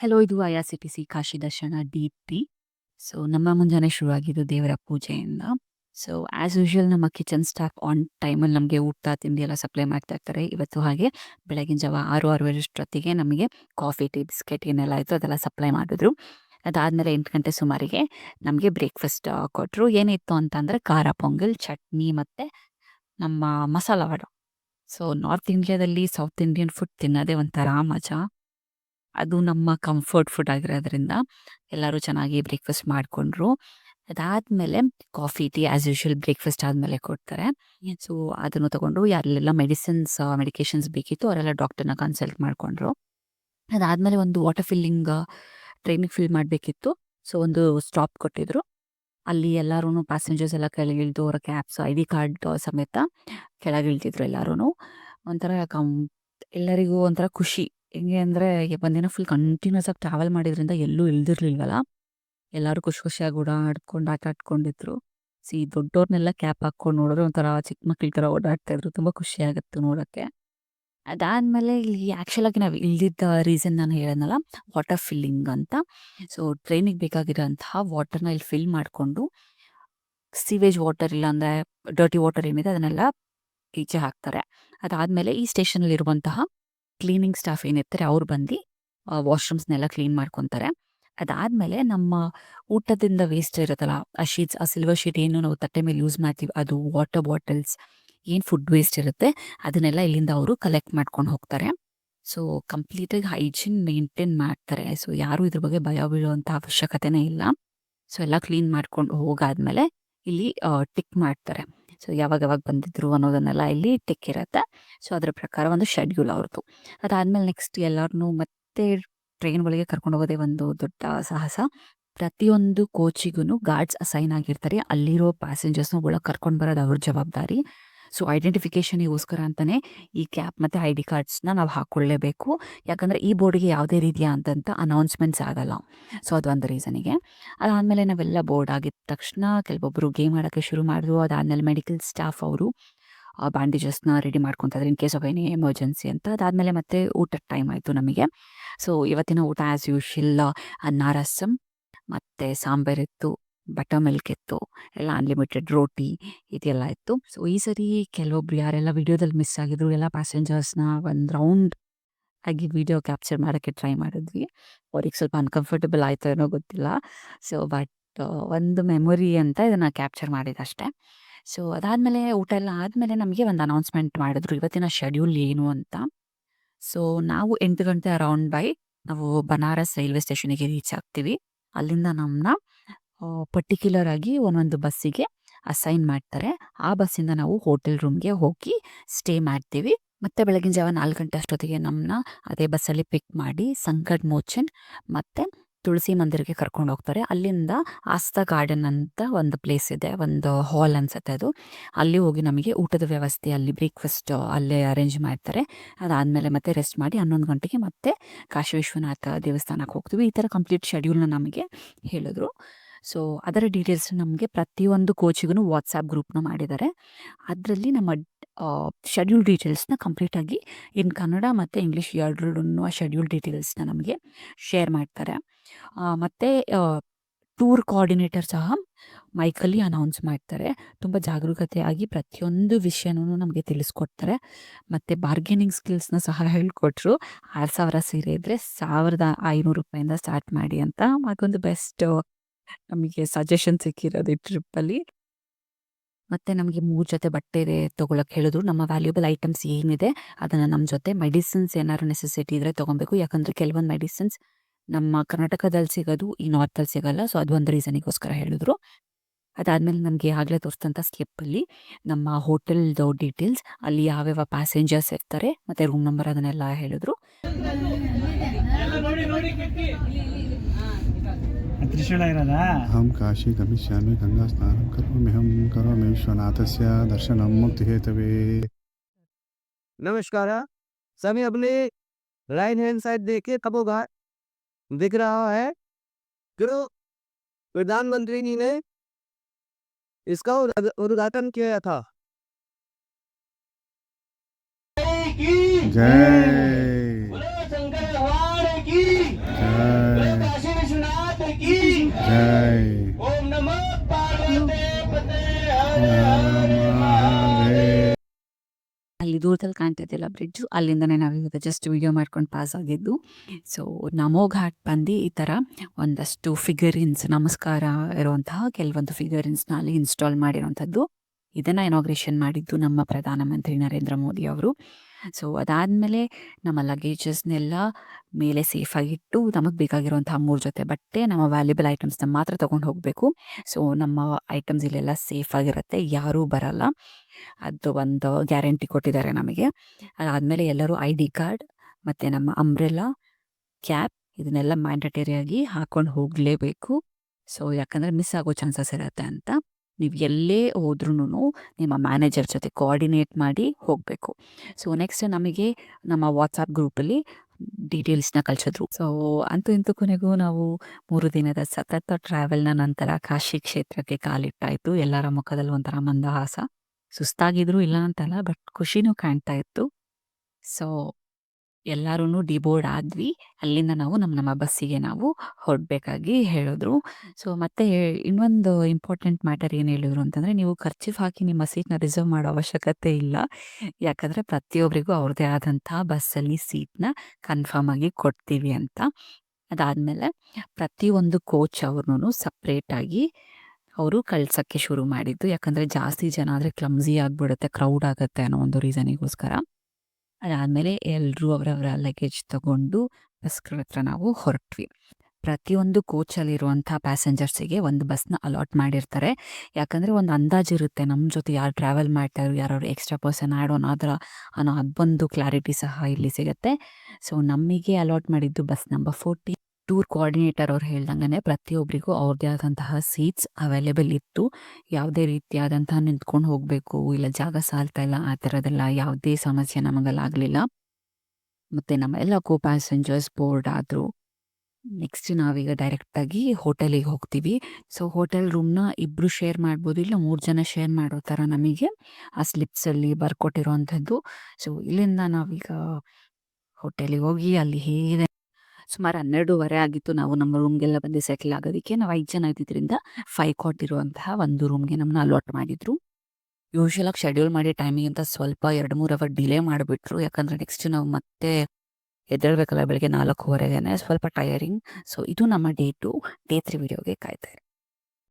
Hello, ಇದು I R C T C Kashi Darshan D so ನಮ್ಮ ಮುಂಜಾನೆ ಶುರುವಾಗಿದ್ದು ದೇವರ ಪೂಜೆಯಿಂದ. ಸೊ ಆ್ಯಸ್ ಯೂಶುವಲ್ ನಮ್ಮ ಕಿಚನ್ ಸ್ಟಾಫ್ ಆನ್ ಟೈಮಲ್ಲಿ ನಮಗೆ ಊಟ, ತಿಂಡಿ ಎಲ್ಲ ಸಪ್ಲೈ ಮಾಡ್ತಾ ಇರ್ತಾರೆ. ಇವತ್ತು ಹಾಗೆ ಬೆಳಗಿನ ಜಾವ ಆರು ಆರೂವರೆಷ್ಟೊತ್ತಿಗೆ ನಮಗೆ ಕಾಫಿ ಟೀ ಬಿಸ್ಕೆಟ್ ಏನೆಲ್ಲ ಇತ್ತು ಅದೆಲ್ಲ ಸಪ್ಲೈ ಮಾಡಿದ್ರು. ಅದಾದಮೇಲೆ ಎಂಟು ಗಂಟೆ ಸುಮಾರಿಗೆ ನಮಗೆ ಬ್ರೇಕ್ಫಾಸ್ಟ್ ಕೊಟ್ಟರು ಏನಿತ್ತು ಅಂತಂದರೆ ಖಾರ ಪೊಂಗಲ್, ಚಟ್ನಿ ಮತ್ತು ನಮ್ಮ ಮಸಾಲ ವಡ. ಸೊ ನಾರ್ತ್ ಇಂಡಿಯಾದಲ್ಲಿ ಸೌತ್ ಇಂಡಿಯನ್ ಫುಡ್ ತಿನ್ನೋದೇ ಒಂಥರ ಮಜಾ. ಅದು ನಮ್ಮ ಕಂಫರ್ಟ್ ಫುಡ್ ಆಗಿರೋದ್ರಿಂದ ಎಲ್ಲರೂ ಚೆನ್ನಾಗಿ ಬ್ರೇಕ್ಫಾಸ್ಟ್ ಮಾಡಿಕೊಂಡ್ರು. ಅದಾದಮೇಲೆ coffee tea as usual breakfast ಆದಮೇಲೆ ಕೊಡ್ತಾರೆ. ಸೊ ಅದನ್ನು ತಗೊಂಡು ಯಾರೆಲ್ಲ ಮೆಡಿಸಿನ್ಸ್ ಮೆಡಿಕೇಶನ್ಸ್ ಬೇಕಿತ್ತು ಅವರೆಲ್ಲ ಡಾಕ್ಟರ್ನ ಕನ್ಸಲ್ಟ್ ಮಾಡಿಕೊಂಡ್ರು. ಅದಾದಮೇಲೆ ಒಂದು ವಾಟರ್ ಫಿಲ್ಲಿಂಗ್ ಟ್ರೈನಿಗೆ ಫಿಲ್ ಮಾಡಬೇಕಿತ್ತು. ಸೊ ಒಂದು ಸ್ಟಾಪ್ ಕೊಟ್ಟಿದ್ರು. ಅಲ್ಲಿ ಎಲ್ಲರೂ ಪ್ಯಾಸೆಂಜರ್ಸ್ ಎಲ್ಲ ಕೆಳಗಿಳಿದು ಅವರ ಕ್ಯಾಬ್ಸ್ ಐ ಡಿ ಕಾರ್ಡ್ ಸಮೇತ ಕೆಳಗಿಳ್ತಿದ್ರು ಎಲ್ಲರೂ ಒಂಥರ ಕಂ ಎಲ್ಲರಿಗೂ ಒಂಥರ ಖುಷಿ. ಹೆಂಗೆ ಅಂದರೆ ಒಂದಿನ ಫುಲ್ ಕಂಟಿನ್ಯೂಸ್ ಆಗಿ ಟ್ರಾವೆಲ್ ಮಾಡಿದ್ರಿಂದ ಎಲ್ಲೂ ಇಳ್ದಿರ್ಲಿಲ್ವಲ್ಲ ಎಲ್ಲರೂ ಖುಷಿ ಖುಷಿಯಾಗಿ ಓಡಾಡ್ಕೊಂಡು, ಆಟ ಆಡ್ಕೊಂಡಿದ್ರು. ಸಿ ದೊಡ್ಡವ್ರನ್ನೆಲ್ಲ ಕ್ಯಾಪ್ ಹಾಕ್ಕೊಂಡು ನೋಡಿದ್ರೆ ಒಂಥರ ಚಿಕ್ಕ ಮಕ್ಳ ಥರ ಓಡಾಡ್ತಾ ಇದ್ರು. ತುಂಬ ಆಗುತ್ತೆ ನೋಡೋಕ್ಕೆ. ಅದಾದಮೇಲೆ ಇಲ್ಲಿ ಆ್ಯಕ್ಚುಲಾಗಿ ನಾವು ಇಳ್ದಿದ್ದ ರೀಸನ್ ನಾನು ಹೇಳೋದಲ್ಲ ವಾಟರ್ ಫಿಲ್ಲಿಂಗ್ ಅಂತ. ಸೊ ಟ್ರೈನಿಗೆ ಬೇಕಾಗಿರೋಂತಹ ವಾಟರ್ನ ಇಲ್ಲಿ ಫಿಲ್ ಮಾಡಿಕೊಂಡು ಸೀವೇಜ್ ವಾಟರ್ ಇಲ್ಲ ಅಂದರೆ ಡರ್ಟಿ ವಾಟರ್ ಏನಿದೆ, ಅದನ್ನೆಲ್ಲ ಈಚೆ ಹಾಕ್ತಾರೆ. ಅದಾದಮೇಲೆ ಈ ಸ್ಟೇಷನಲ್ಲಿ ಇರುವಂತಹ ಕ್ಲೀನಿಂಗ್ ಸ್ಟಾಫ್ ಏನಿರ್ತಾರೆ ಅವ್ರು ಬಂದು ವಾಶ್ರೂಮ್ಸ್ನೆಲ್ಲ ಕ್ಲೀನ್ ಮಾಡ್ಕೊತಾರೆ. ಅದಾದಮೇಲೆ ನಮ್ಮ ಊಟದಿಂದ ವೇಸ್ಟ್ ಇರುತ್ತಲ್ಲ, ಆ ಶೀಟ್ಸ್ ಆ ಸಿಲ್ವರ್ ಶೀಟ್ ಏನು ನಾವು ತಟ್ಟೆ ಮೇಲೆ ಯೂಸ್ ಮಾಡ್ತೀವಿ, ಅದು ವಾಟರ್ ಬಾಟಲ್ಸ್ ಏನು ಫುಡ್ ವೇಸ್ಟ್ ಇರುತ್ತೆ, ಅದನ್ನೆಲ್ಲ ಇಲ್ಲಿಂದ ಅವರು ಕಲೆಕ್ಟ್ ಮಾಡ್ಕೊಂಡು ಹೋಗ್ತಾರೆ. ಸೊ ಕಂಪ್ಲೀಟಾಗಿ ಹೈಜಿನ್ ಮೇಂಟೈನ್ ಮಾಡ್ತಾರೆ. ಸೊ ಯಾರು ಇದ್ರ ಬಗ್ಗೆ ಭಯ ಬೀಳುವಂಥ ಅವಶ್ಯಕತೆನೇ ಇಲ್ಲ. ಸೊ ಎಲ್ಲ ಕ್ಲೀನ್ ಮಾಡ್ಕೊಂಡು ಹೋಗಾದ್ಮೇಲೆ ಇಲ್ಲಿ ಟಿಕ್ ಮಾಡ್ತಾರೆ. ಸೊ ಯಾವಾಗ ಯಾವಾಗ ಬಂದಿದ್ರು ಅನ್ನೋದನ್ನೆಲ್ಲ ಇಲ್ಲಿ ಟಿಕ್ ಇರುತ್ತೆ. ಸೊ ಅದರ ಪ್ರಕಾರ ಒಂದು ಶೆಡ್ಯೂಲ್ ಅವ್ರದ್ದು ಅದಾದಮೇಲೆ ನೆಕ್ಸ್ಟ್ ಎಲ್ಲರನ್ನೂ ಮತ್ತೆ ಟ್ರೈನ್ ಒಳಗೆ ಕರ್ಕೊಂಡು ಹೋಗೋದೇ ಒಂದು ದೊಡ್ಡ ಸಾಹಸ. ಪ್ರತಿಯೊಂದು ಕೋಚಿಗೂ ಗಾರ್ಡ್ಸ್ ಅಸೈನ್ ಆಗಿರ್ತಾರೆ. ಅಲ್ಲಿರೋ ಪ್ಯಾಸೆಂಜರ್ಸ್ನ ಒಳಗೆ ಕರ್ಕೊಂಡು ಬರೋದು ಅವ್ರ ಜವಾಬ್ದಾರಿ. ಸೊ ಐಡೆಂಟಿಫಿಕೇಷನಿಗೋಸ್ಕರ ಅಂತಲೇ ಈ ಕ್ಯಾಪ್ ಮತ್ತು ಐ ಡಿ ಕಾರ್ಡ್ಸ್ನ ನಾವು ಹಾಕ್ಕೊಳ್ಳೇಬೇಕು ಯಾಕಂದರೆ ಈ ಬೋರ್ಡ್ಗೆ ಯಾವುದೇ ರೀತಿಯ ಅಂತಂತ ಅನೌನ್ಸ್ಮೆಂಟ್ಸ್ ಆಗಲ್ಲ. ಸೊ ಅದೊಂದು ರೀಸನಿಗೆ. ಅದಾದಮೇಲೆ ನಾವೆಲ್ಲ ಬೋರ್ಡ್ ಆಗಿದ ತಕ್ಷಣ ಕೆಲವೊಬ್ಬರು ಗೇಮ್ ಆಡೋಕ್ಕೆ ಶುರು ಮಾಡಿದ್ರು. ಅದಾದಮೇಲೆ ಮೆಡಿಕಲ್ ಸ್ಟಾಫ್ ಅವರು ಬ್ಯಾಂಡೇಜಸ್ನ ರೆಡಿ ಮಾಡ್ಕೊತಾರೆ in case of any emergency ಅಂತ. ಅದಾದಮೇಲೆ ಮತ್ತೆ ಊಟದ ಟೈಮ್ ಆಯಿತು ನಮಗೆ. ಸೊ, ಇವತ್ತಿನ ಊಟ ಆ್ಯಸ್ ಯೂಶಲ್ ಅನ್ನ ರಸಮ್ ಮತ್ತು ಸಾಂಬಾರಿತ್ತು ಬಟರ್ ಮಿಲ್ಕ್ ಇತ್ತು, ಎಲ್ಲ ಅನ್ಲಿಮಿಟೆಡ್ ರೋಟಿ ಇದೆಲ್ಲ ಇತ್ತು. ಸೊ ಈ ಸರಿ ಕೆಲವೊಬ್ರು ಯಾರೆಲ್ಲ ವಿಡಿಯೋದಲ್ಲಿ ಮಿಸ್ ಆಗಿದ್ರು, ಎಲ್ಲ ಪ್ಯಾಸೆಂಜರ್ಸ್ನ ಒಂದು ರೌಂಡ್ ಆಗಿ ವಿಡಿಯೋ ಕ್ಯಾಪ್ಚರ್ ಮಾಡೋಕ್ಕೆ ಟ್ರೈ ಮಾಡಿದ್ವಿ. ಅವ್ರಿಗೆ ಸ್ವಲ್ಪ ಅನ್ಕಂಫರ್ಟಬಲ್ ಆಯಿತು ಏನೋ ಗೊತ್ತಿಲ್ಲ. ಸೊ ಬಟ್ ಒಂದು ಮೆಮೊರಿ ಅಂತ ಇದನ್ನು ಕ್ಯಾಪ್ಚರ್ ಮಾಡಿದಷ್ಟೇ. ಸೊ ಅದಾದಮೇಲೆ ಊಟ ಎಲ್ಲ ಆದಮೇಲೆ ನಮಗೆ ಒಂದು ಅನೌನ್ಸ್ಮೆಂಟ್ ಮಾಡಿದ್ರು, ಇವತ್ತಿನ ಶೆಡ್ಯೂಲ್ ಏನು ಅಂತ? ಸೊ ನಾವು ಎಂಟು ಗಂಟೆ ಅರೌಂಡ್ ಬೈ ನಾವು ಬನಾರಸ್ ರೈಲ್ವೆ ಸ್ಟೇಷನಿಗೆ ರೀಚ್ ಆಗ್ತೀವಿ. ಅಲ್ಲಿಂದ ನಮ್ಮನ್ನ ಪರ್ಟಿಕ್ಯುಲರ್ ಆಗಿ ಒಂದೊಂದು ಬಸ್ಸಿಗೆ ಅಸೈನ್ ಮಾಡ್ತಾರೆ. ಆ ಬಸ್ಸಿಂದ ನಾವು ಹೋಟೆಲ್ ರೂಮ್ಗೆ ಹೋಗಿ ಸ್ಟೇ ಮಾಡ್ತೀವಿ. ಮತ್ತೆ ಬೆಳಗಿನ ಜಾವ ನಾಲ್ಕು ಗಂಟೆ ಅಷ್ಟೊತ್ತಿಗೆ ನಮ್ಮನ್ನ ಅದೇ ಬಸ್ಸಲ್ಲಿ ಪಿಕ್ ಮಾಡಿ ಸಂಕಟ್ ಮೋಚನ್ ಮತ್ತು ತುಳಸಿ ಮಂದಿರಕ್ಕೆ ಕರ್ಕೊಂಡು ಹೋಗ್ತಾರೆ. ಅಲ್ಲಿಂದ ಆಸ್ತಾ ಗಾರ್ಡನ್ ಅಂತ ಒಂದು ಪ್ಲೇಸ್ ಇದೆ, ಒಂದು ಹಾಲ್ ಅನ್ಸುತ್ತೆ ಅದು. ಅಲ್ಲಿ ಹೋಗಿ ನಮಗೆ ಊಟದ ವ್ಯವಸ್ಥೆ, ಅಲ್ಲಿ ಬ್ರೇಕ್ಫಾಸ್ಟ್ ಅಲ್ಲೇ ಅರೇಂಜ್ ಮಾಡ್ತಾರೆ. ಅದಾದಮೇಲೆ ಮತ್ತೆ ರೆಸ್ಟ್ ಮಾಡಿ ಹನ್ನೊಂದು ಗಂಟೆಗೆ ಮತ್ತೆ ಕಾಶಿ ವಿಶ್ವನಾಥ ದೇವಸ್ಥಾನಕ್ಕೆ ಹೋಗ್ತೀವಿ. ಈ ಥರ ಕಂಪ್ಲೀಟ್ ಶೆಡ್ಯೂಲ್ನ ನಮಗೆ ಹೇಳಿದ್ರು. ಸೊ, ಅದರ ಡೀಟೇಲ್ಸ್ ನಮಗೆ ಪ್ರತಿಯೊಂದು ಕೋಚಿಗೂ ವಾಟ್ಸಾಪ್ ಗ್ರೂಪ್ನ ಮಾಡಿದ್ದಾರೆ ಅದರಲ್ಲಿ ನಮ್ಮ ಶೆಡ್ಯೂಲ್ ಡೀಟೇಲ್ಸ್ನ ಕಂಪ್ಲೀಟಾಗಿ ಇನ್ ಕನ್ನಡ ಮತ್ತು ಇಂಗ್ಲೀಷ್ ಎರಡರಲ್ಲೂ ಆ ಶೆಡ್ಯೂಲ್ ಡೀಟೇಲ್ಸ್ನ ನಮಗೆ ಶೇರ್ ಮಾಡ್ತಾರೆ. ಮತ್ತು ಟೂರ್ ಕೋಆರ್ಡಿನೇಟರ್ ಸಹ ಮೈಕಲ್ಲಿ ಅನೌನ್ಸ್ ಮಾಡ್ತಾರೆ. ತುಂಬ ಜಾಗರೂಕತೆಯಾಗಿ ಪ್ರತಿಯೊಂದು ವಿಷಯನೂ ನಮಗೆ ತಿಳಿಸ್ಕೊಡ್ತಾರೆ. ಮತ್ತು ಬಾರ್ಗೇನಿಂಗ್ ಸ್ಕಿಲ್ಸ್ನ ಸಹ ಹೇಳಿಕೊಟ್ರು. ಆರು ಸಾವಿರ ಸೀರೆ ಇದ್ದರೆ ಸಾವಿರದ ಐನೂರು ರೂಪಾಯಿಂದ ಸ್ಟಾರ್ಟ್ ಮಾಡಿ ಅಂತ. ಮತ್ತೊಂದು ಬೆಸ್ಟ್ ನಮಗೆ ಸಜೆಷನ್ ಸಿಕ್ಕಿರೋದು ಈ ಟ್ರಿಪ್ಪಲ್ಲಿ ಮತ್ತು ನಮಗೆ ಮೂರು ಜೊತೆ ಬಟ್ಟೆ ತೊಗೊಳಕ್ಕೆ ಹೇಳಿದ್ರು. ನಮ್ಮ ವ್ಯಾಲ್ಯೂಬಲ್ ಐಟಮ್ಸ್ ಏನಿದೆ ಅದನ್ನು ನಮ್ಮ ಜೊತೆ ಮೆಡಿಸಿನ್ಸ್ ಏನಾದ್ರು ನೆಸೆಸಿಟಿ ಇದ್ರೆ ತೊಗೊಬೇಕು. ಯಾಕಂದರೆ ಕೆಲವೊಂದು ಮೆಡಿಸಿನ್ಸ್ ನಮ್ಮ ಕರ್ನಾಟಕದಲ್ಲಿ ಸಿಗೋದು, ಈ ನಾರ್ತಲ್ಲಿ ಸಿಗೋಲ್ಲ. ಸೊ ಅದು ಒಂದು ರೀಸನಿಗೋಸ್ಕರ ಹೇಳಿದ್ರು. ಅದಾದಮೇಲೆ ನಮಗೆ ಆಗಲೇ ತೋರಿಸಿದಂಥ ಸ್ಲಿಪ್ಪಲ್ಲಿ ನಮ್ಮ ಹೋಟೆಲ್ದು ಡೀಟೇಲ್ಸ್ ಅಲ್ಲಿ ಯಾವ್ಯಾವ ಪ್ಯಾಸೆಂಜರ್ಸ್ ಇರ್ತಾರೆ, ಮತ್ತು ರೂಮ್ ನಂಬರ್ ಅದನ್ನೆಲ್ಲ ಹೇಳಿದ್ರು. त्रिशूल इरोदा अहं काशी गमिष्यामि गङ्गास्नानं करोम्यहं करोमि विश्वनाथस्य दर्शनं मुक्तिहेतवे। नमस्कार सभी अपने राइट हैंड साइड देखिए कपो घाट दिख रहा है। गुरु प्रधानमंत्री जी ने इसका उद्घाटन किया था। जय। ಓಂ ಅಲ್ಲಿ ದೂರದಲ್ಲಿ ಕಾಣ್ತಿದ್ದಿಲ್ಲ ಬ್ರಿಡ್ಜು ಅಲ್ಲಿಂದನೇ ನಾವು ಜಸ್ಟ್ ವಿಡಿಯೋ ಮಾಡ್ಕೊಂಡು ಪಾಸ್ ಆಗಿದ್ದು. ಸೊ ನಮೋ ಘಾಟ್ ಬಂದು ಈ ಥರ ಒಂದಷ್ಟು ಫಿಗರಿನ್ಸ್ ನಮಸ್ಕಾರ ಇರುವಂತಹ ಕೆಲವೊಂದು ಫಿಗರಿನ್ಸ್ನ ಅಲ್ಲಿ ಇನ್ಸ್ಟಾಲ್ ಮಾಡಿರುವಂಥದ್ದು ಇದನ್ನು ಇನಾಗ್ರೇಷನ್ ಮಾಡಿದ್ದು ನಮ್ಮ ಪ್ರಧಾನಮಂತ್ರಿ ನರೇಂದ್ರ ಮೋದಿ ಅವರು. ಸೊ ಅದಾದಮೇಲೆ ನಮ್ಮ ಲಗೇಜಸ್ನೆಲ್ಲ ಮೇಲೆ ಸೇಫಾಗಿಟ್ಟು ನಮಗೆ ಬೇಕಾಗಿರುವಂತಹ ಮೂರು ಜೊತೆ ಬಟ್ಟೆ, ನಮ್ಮ ವ್ಯಾಲ್ಯೂಬಲ್ ಐಟಮ್ಸ್ನ ಮಾತ್ರ ತೊಗೊಂಡು ಹೋಗಬೇಕು. ಸೊ ನಮ್ಮ ಐಟಮ್ಸ್ ಇಲ್ಲೆಲ್ಲ ಸೇಫಾಗಿರುತ್ತೆ ಯಾರೂ ಬರಲ್ಲ. ಅದು ಒಂದು ಗ್ಯಾರಂಟಿ ಕೊಟ್ಟಿದ್ದಾರೆ ನಮಗೆ. ಅದಾದಮೇಲೆ ಎಲ್ಲರೂ ಐ ಡಿ ಕಾರ್ಡ್ ಮತ್ತು ನಮ್ಮ ಅಂಬ್ರೆಲಾ ಕ್ಯಾಪ್ ಇದನ್ನೆಲ್ಲ ಮ್ಯಾಂಡಟರಿಯಾಗಿ ಹಾಕೊಂಡು ಹೋಗಲೇಬೇಕು. ಸೊ ಯಾಕಂದರೆ ಮಿಸ್ ಆಗೋ ಚಾನ್ಸಸ್ ಇರುತ್ತೆ ಅಂತ. ನೀವು ಎಲ್ಲೇ ಹೋದ್ರೂ ನಿಮ್ಮ ಮ್ಯಾನೇಜರ್ ಜೊತೆ ಕೋಆರ್ಡಿನೇಟ್ ಮಾಡಿ ಹೋಗಬೇಕು. ಸೊ ನೆಕ್ಸ್ಟ್ ನಮಗೆ ನಮ್ಮ ವಾಟ್ಸಪ್ ಗ್ರೂಪಲ್ಲಿ ಡೀಟೇಲ್ಸ್ನ ಕಳಿಸಿದ್ರು. ಸೊ ಅಂತೂ ಇಂತೂ ಕೊನೆಗೂ ನಾವು ಮೂರು ದಿನದ ಸತತ ಟ್ರಾವೆಲ್ನ ನಂತರ ಕಾಶಿ ಕ್ಷೇತ್ರಕ್ಕೆ ಕಾಲಿಟ್ಟಾಯಿತು. ಎಲ್ಲರ ಮುಖದಲ್ಲಿ ಒಂಥರ ಮಂದಹಾಸ. ಸುಸ್ತಾಗಿದ್ರು ಇಲ್ಲ ಅಂತಲ್ಲ ಬಟ್ ಖುಷಿನೂ ಕಾಣ್ತಾ ಇತ್ತು. ಸೊ ಎಲ್ಲರೂ ಡಿಬೋರ್ಡ್ ಆದ್ವಿ. ಅಲ್ಲಿಂದ ನಾವು ನಮ್ಮ ನಮ್ಮ ಬಸ್ಸಿಗೆ ನಾವು ಹೊರಡಬೇಕಾಗಿ ಹೇಳಿದ್ರು. ಸೊ ಮತ್ತೆ ಇನ್ನೊಂದು ಇಂಪಾರ್ಟೆಂಟ್ ಮ್ಯಾಟರ್ ಏನು ಹೇಳಿದ್ರು ಅಂತಂದರೆ ನೀವು ಖರ್ಚು ಹಾಕಿ ನಿಮ್ಮ ಸೀಟ್ನ ರಿಸರ್ವ್ ಮಾಡೋ ಅವಶ್ಯಕತೆ ಇಲ್ಲ. ಯಾಕಂದರೆ ಪ್ರತಿಯೊಬ್ಬರಿಗೂ ಅವ್ರದ್ದೇ ಆದಂತಹ ಬಸ್ಸಲ್ಲಿ ಸೀಟ್ನ ಕನ್ಫರ್ಮ್ ಆಗಿ ಕೊಡ್ತೀವಿ ಅಂತ. ಅದಾದಮೇಲೆ ಪ್ರತಿಯೊಂದು ಕೋಚ್ ಅವ್ರನ್ನೂ ಸಪ್ರೇಟಾಗಿ ಅವರು ಕಳ್ಸೋಕ್ಕೆ ಶುರು ಮಾಡಿದ್ದು. ಯಾಕಂದರೆ ಜಾಸ್ತಿ ಜನ ಆದರೆ ಕ್ಲಮ್ಸಿ ಆಗಿಬಿಡುತ್ತೆ ಕ್ರೌಡ್ ಆಗುತ್ತೆ ಅನ್ನೋ ಒಂದು ರೀಸನಿಗೋಸ್ಕರ ಅದಾದಮೇಲೆ ಎಲ್ಲರೂ ಅವರವರ ಲಗೇಜ್ ತಗೊಂಡು ಬಸ್ಗಳ ಹತ್ರ ನಾವು ಹೊರಟ್ವಿ. ಪ್ರತಿಯೊಂದು ಕೋಚಲ್ಲಿರುವಂಥ ಪ್ಯಾಸೆಂಜರ್ಸಿಗೆ ಒಂದು ಬಸ್ನ ಅಲಾಟ್ ಮಾಡಿರ್ತಾರೆ. ಯಾಕಂದರೆ ಒಂದು ಅಂದಾಜು ಇರುತ್ತೆ. ನಮ್ಮ ಜೊತೆ ಯಾರು ಟ್ರಾವೆಲ್ ಮಾಡ್ತಾರೋ ಯಾರು ಎಕ್ಸ್ಟ್ರಾ ಪರ್ಸನ್ ಆ್ಯಡ್ ಆನ್ ಆದ್ರ ಅನ್ನೋ ಅದೊಂದು ಕ್ಲಾರಿಟಿ ಸಹ ಇಲ್ಲಿ ಸಿಗುತ್ತೆ. ಸೊ ನಮಗೆ ಅಲಾಟ್ ಮಾಡಿದ್ದು bus number forty tour coordinator ಅವ್ರು ಹೇಳ್ದಂಗೆ ಪ್ರತಿಯೊಬ್ಬರಿಗೂ ಅವ್ರದ್ದೇ ಆದಂತಹ ಸೀಟ್ಸ್ ಅವೈಲೇಬಲ್ ಇತ್ತು. ಯಾವುದೇ ರೀತಿಯಾದಂತಹ ನಿಂತ್ಕೊಂಡು ಹೋಗಬೇಕು, ಇಲ್ಲ ಜಾಗ ಸಾಲ್ತಾ ಇಲ್ಲ, ಆ ಥರದೆಲ್ಲ ಯಾವುದೇ ಸಮಸ್ಯೆ ನಮಗಲ್ಲಾಗಲಿಲ್ಲ. ಮತ್ತು ನಮ್ಮ ಎಲ್ಲ ಕೋ ಪ್ಯಾಸೆಂಜರ್ಸ್ ಬೋರ್ಡ್ ಆದರು ನೆಕ್ಸ್ಟ್ ನಾವೀಗ ಡೈರೆಕ್ಟಾಗಿ ಹೋಟೆಲಿಗೆ ಹೋಗ್ತೀವಿ. ಸೊ ಹೋಟೆಲ್ ರೂಮ್ನ ಇಬ್ಬರು ಶೇರ್ ಮಾಡ್ಬೋದು, ಇಲ್ಲ ಮೂರು ಜನ ಶೇರ್ ಮಾಡೋ ಥರ ನಮಗೆ ಆ ಸ್ಲಿಪ್ಸಲ್ಲಿ ಬರ್ಕೊಟ್ಟಿರೋವಂಥದ್ದು. ಸೊ ಇಲ್ಲಿಂದ ನಾವೀಗ ಹೋಟೆಲಿಗೆ ಹೋಗಿ ಅಲ್ಲಿ ಹೇಗೆ ಸುಮಾರು ಹನ್ನೆರಡೂವರೆ ಆಗಿತ್ತು ನಾವು ನಮ್ಮ ರೂಮ್ಗೆಲ್ಲ ಬಂದು ಸೆಟ್ಲ್ ಆಗೋದಕ್ಕೆ. ನಾವು ಐದು ಜನ ಇದ್ದಿದ್ದರಿಂದ ಫೈವ್ ಕಾಟ್ ಇರುವಂತಹ ಒಂದು ರೂಮ್ಗೆ ನಮ್ಮನ್ನ ಅಲಾಟ್ ಮಾಡಿದ್ರು. ಆಗಿ ಶೆಡ್ಯೂಲ್ ಮಾಡಿ ಅಂತ ಸ್ವಲ್ಪ ಎರಡು ಮೂರು ಅವರ್ ಡಿಲೇ ಮಾಡಿಬಿಟ್ರು. ಯಾಕಂದರೆ ನೆಕ್ಸ್ಟ್ ನಾವು ಮತ್ತೆ ಎದ್ದೇಳಬೇಕಲ್ಲ ಬೆಳಗ್ಗೆ ನಾಲ್ಕೂವರೆಗೆ ಸ್ವಲ್ಪ ಟಯರಿಂಗ್ ಸೊ ಇದು ನಮ್ಮ ಡೇ ಟು ಡೇ ತ್ರೀ ವಿಡಿಯೋಗೆ ಕಾಯ್ತಾರೆ